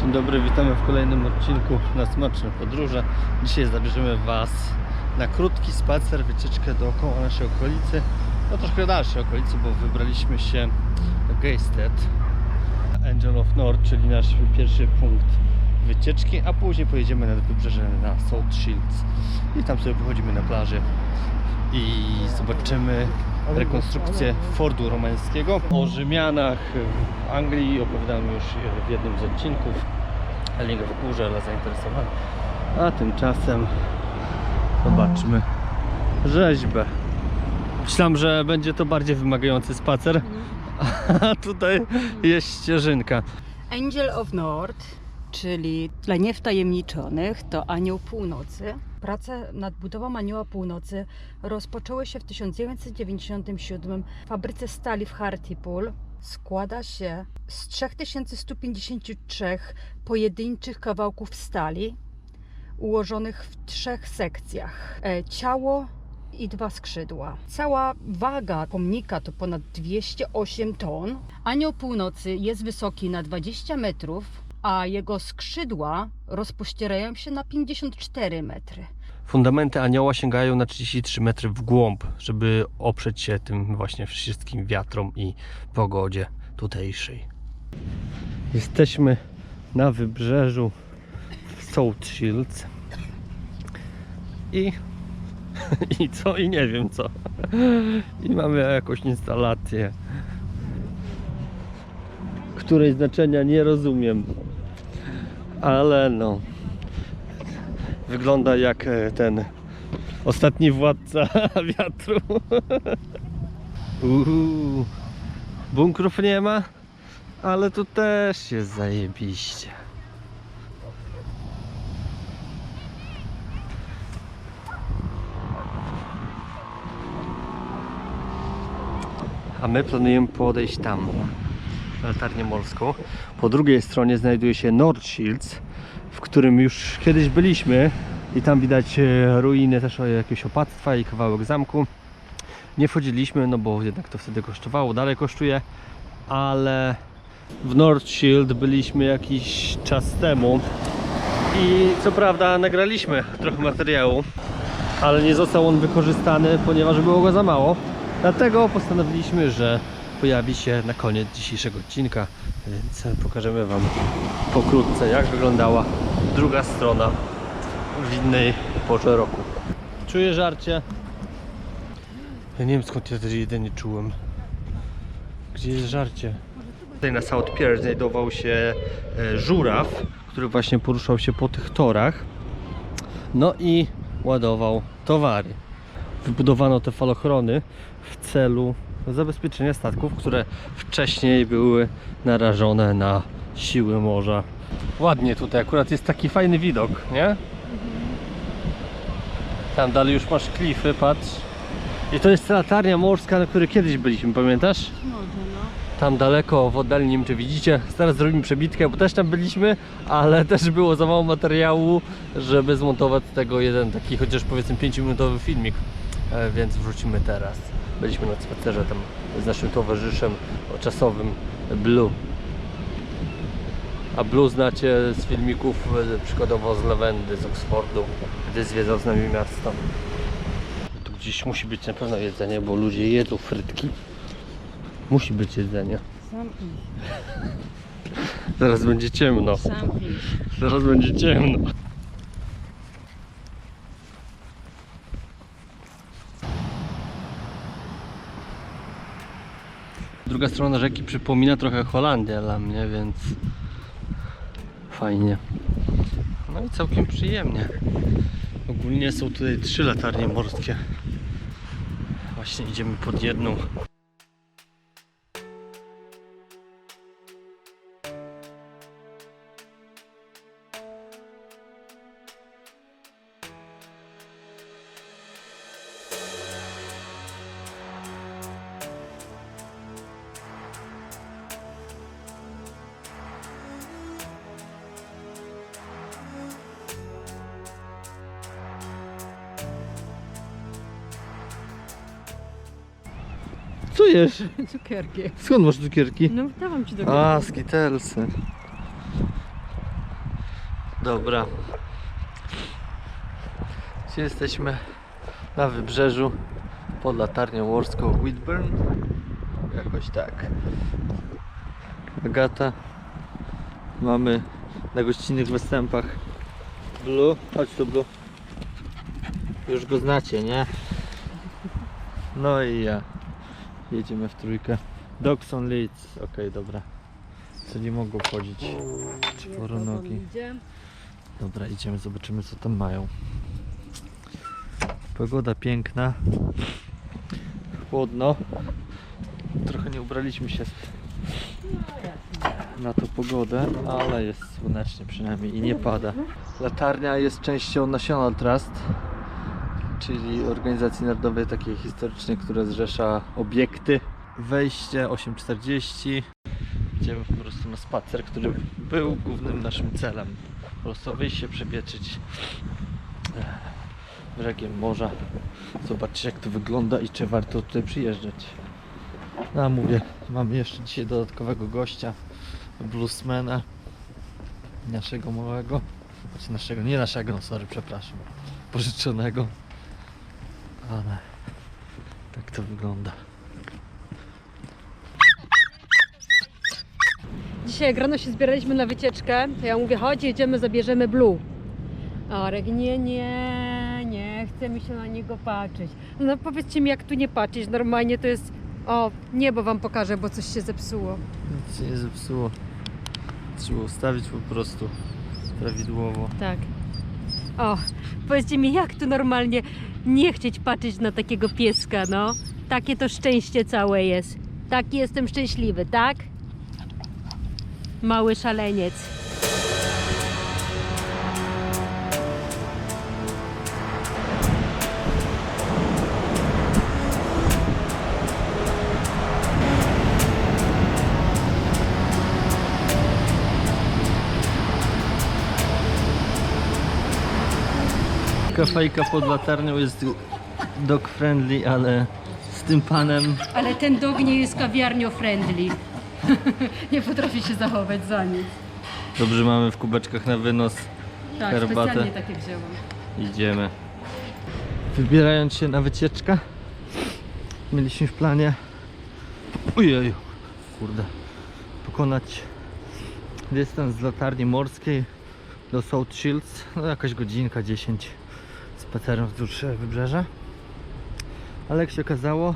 Dzień dobry, witamy w kolejnym odcinku na Smaczne Podróże. Dzisiaj zabierzemy Was na krótki spacer, wycieczkę dookoła naszej okolicy. No troszkę dalszej okolicy, bo wybraliśmy się do Gejstedt, Angel of North, czyli nasz pierwszy punkt wycieczki, a później pojedziemy nad wybrzeże na South Shields i tam sobie pochodzimy na plaży i zobaczymy rekonstrukcję Fordu Romańskiego. O Rzymianach w Anglii opowiadałem już w jednym z odcinków. Link w górze dla zainteresowanych. A tymczasem zobaczmy rzeźbę. Myślałem, że będzie to bardziej wymagający spacer, a tutaj jest ścieżynka. Angel of North, czyli dla niewtajemniczonych, to Anioł Północy. Prace nad budową Anioła Północy rozpoczęły się w 1997 w fabryce stali w Hartlepool. Składa się z 3153 pojedynczych kawałków stali ułożonych w trzech sekcjach. E, Ciało i dwa skrzydła. Cała waga pomnika to ponad 208 ton. Anioł Północy jest wysoki na 20 metrów, a jego skrzydła rozpościerają się na 54 metry. Fundamenty anioła sięgają na 33 metry w głąb, żeby oprzeć się tym właśnie wszystkim wiatrom i pogodzie tutejszej. Jesteśmy na wybrzeżu South Shields i i co? I nie wiem co. I mamy jakąś instalację, której znaczenia nie rozumiem, ale no wygląda jak e, ten ostatni władca wiatru. Uhu. Bunkrów nie ma, ale tu też jest zajebiście. A my planujemy podejść tam, latarnię morską. Po drugiej stronie znajduje się North Shields, w którym już kiedyś byliśmy i tam widać e, ruiny też jakiegoś opactwa i kawałek zamku. Nie wchodziliśmy, no bo jednak to wtedy kosztowało, dalej kosztuje, ale w North Shield byliśmy jakiś czas temu i co prawda nagraliśmy trochę materiału, ale nie został on wykorzystany, ponieważ było go za mało. Dlatego postanowiliśmy, że pojawi się na koniec dzisiejszego odcinka, więc pokażemy Wam pokrótce, jak wyglądała druga strona w innej porze roku. Czuję żarcie. Ja nie wiem skąd ja też jedynie czułem. Gdzie jest żarcie? Tutaj na South Pier znajdował się e, żuraw, który właśnie poruszał się po tych torach. No i ładował towary. Wybudowano te falochrony w celu zabezpieczenia statków, które wcześniej były narażone na siły morza. Ładnie tutaj, akurat jest taki fajny widok, nie? Tam dalej już masz klify, patrz. I to jest ta latarnia morska, na której kiedyś byliśmy, pamiętasz? No. Tam daleko w oddali, nie wiem czy widzicie. Zaraz zrobimy przebitkę, bo też tam byliśmy, ale też było za mało materiału, żeby zmontować z tego jeden taki chociaż powiedzmy 5-minutowy filmik. E, Więc wrzucimy teraz. Byliśmy na spacerze tam z naszym towarzyszem czasowym Blue. A Blue znacie z filmików e, przykładowo z Lawendy, z Oxfordu, gdy zwiedzał z nami miasto. Tu gdzieś musi być na pewno jedzenie, bo ludzie jedzą frytki. Musi być jedzenie. Sam. Zaraz będzie ciemno. Sam. Zaraz będzie ciemno. Druga strona rzeki przypomina trochę Holandię dla mnie, więc fajnie. No i całkiem przyjemnie. Ogólnie są tutaj trzy latarnie morskie. Właśnie idziemy pod jedną. Co jesz? Cukierki. Skąd masz cukierki? No dałam ci do A, skitelsy. Dobra. Gdzie jesteśmy? Na wybrzeżu pod latarnią morską Whitburn. Jakoś tak. Agata. Mamy na gościnnych występach Blue. Chodź tu Blue. Już go znacie, nie? No i ja. Jedziemy w trójkę. Dogs on Leeds. Okej, dobra. Co nie mogą wchodzić. Czworonogi. Dobra, idziemy, zobaczymy co tam mają. Pogoda piękna. Chłodno. Trochę nie ubraliśmy się na tą pogodę, ale jest słonecznie przynajmniej i nie pada. Latarnia jest częścią National Trust, czyli organizacji narodowej takiej historycznej, która zrzesza obiekty. Wejście 8.40. Idziemy po prostu na spacer, który był głównym naszym celem. Po prostu wyjść się, przewietrzyć eh, brzegiem morza. Zobaczyć jak to wygląda i czy warto tutaj przyjeżdżać. No mówię, mamy jeszcze dzisiaj dodatkowego gościa, bluesmana, naszego małego, znaczy naszego, nie naszego, no sorry, przepraszam, pożyczonego, ale tak to wygląda. Dzisiaj jak rano się zbieraliśmy na wycieczkę, to ja mówię, chodź, jedziemy, zabierzemy Blue. A Arek, nie, nie, nie, chce mi się na niego patrzeć. No powiedzcie mi, jak tu nie patrzeć, normalnie to jest... O, niebo wam pokażę, bo coś się zepsuło. Nic się nie zepsuło. Trzeba ustawić po prostu prawidłowo. Tak. O, powiedzcie mi, jak tu normalnie nie chcieć patrzeć na takiego pieska, no? Takie to szczęście całe jest. Taki jestem szczęśliwy, tak? Mały szaleniec. Kafejka pod latarnią jest dog friendly, ale z tym panem Ale ten dog nie jest kawiarnio friendly. nie potrafi się zachować za nic. dobrze mamy w kubeczkach na wynos. Tak, Herbatę. specjalnie takie wzięłam. Idziemy. Wybierając się na wycieczkę, mieliśmy w planie ojej, kurde, pokonać dystans z latarni morskiej do South Shields, no jakaś godzinka, 10 spacerem wzdłuż e, wybrzeża. Ale jak się okazało,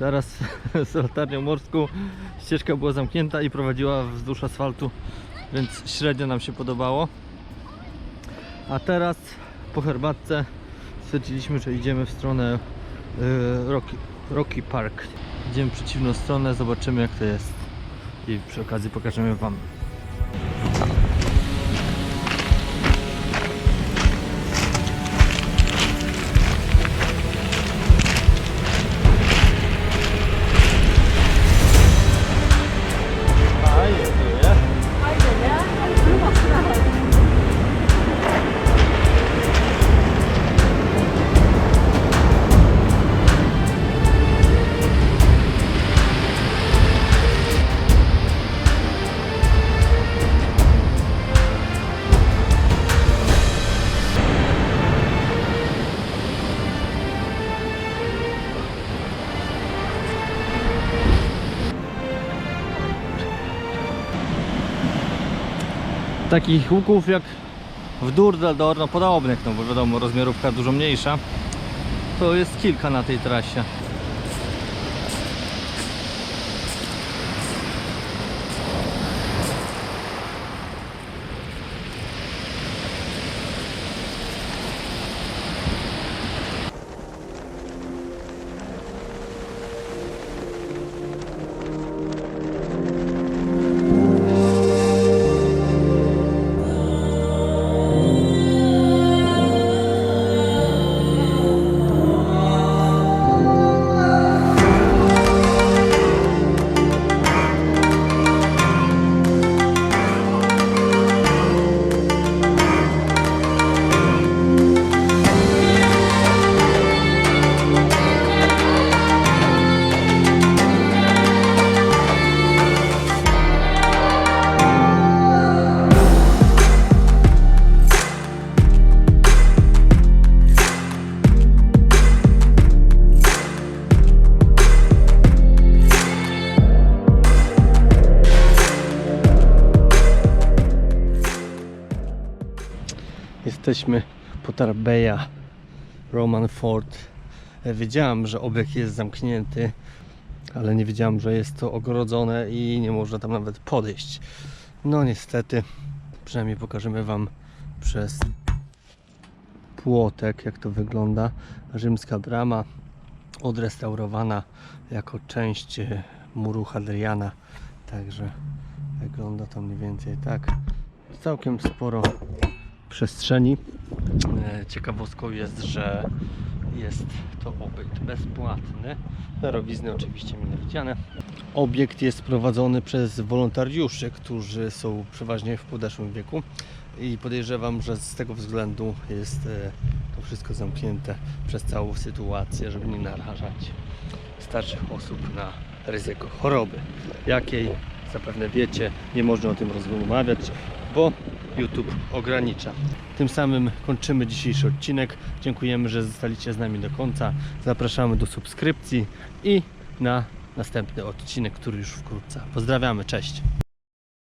zaraz z latarnią morską ścieżka była zamknięta i prowadziła wzdłuż asfaltu, więc średnio nam się podobało. A teraz po herbatce stwierdziliśmy, że idziemy w stronę y, Rocky, Rocky Park. Idziemy w przeciwną stronę, zobaczymy jak to jest. I przy okazji pokażemy Wam. Takich łuków jak w Durdaldor, no podobnych, no bo wiadomo rozmiarówka dużo mniejsza. To jest kilka na tej trasie Jesteśmy po Tarbeja Roman Fort. E, Wiedziałem, że obiekt jest zamknięty, ale nie wiedziałem, że jest to ogrodzone i nie można tam nawet podejść. No niestety, przynajmniej pokażemy Wam przez płotek, jak to wygląda. Rzymska brama odrestaurowana jako część e, muru Hadriana. Także wygląda to mniej więcej tak. Całkiem sporo przestrzeni. E, Ciekawostką jest, że jest to obiekt bezpłatny. Darowizny oczywiście mile widziane. Obiekt jest prowadzony przez wolontariuszy, którzy są przeważnie w podeszłym wieku i podejrzewam, że z tego względu jest e, to wszystko zamknięte przez całą sytuację, żeby nie narażać starszych osób na ryzyko choroby. Jakiej zapewne wiecie, nie można o tym rozmawiać, bo YouTube ogranicza. Tym samym kończymy dzisiejszy odcinek. Dziękujemy, że zostaliście z nami do końca. Zapraszamy do subskrypcji i na następny odcinek, który już wkrótce. Pozdrawiamy, cześć!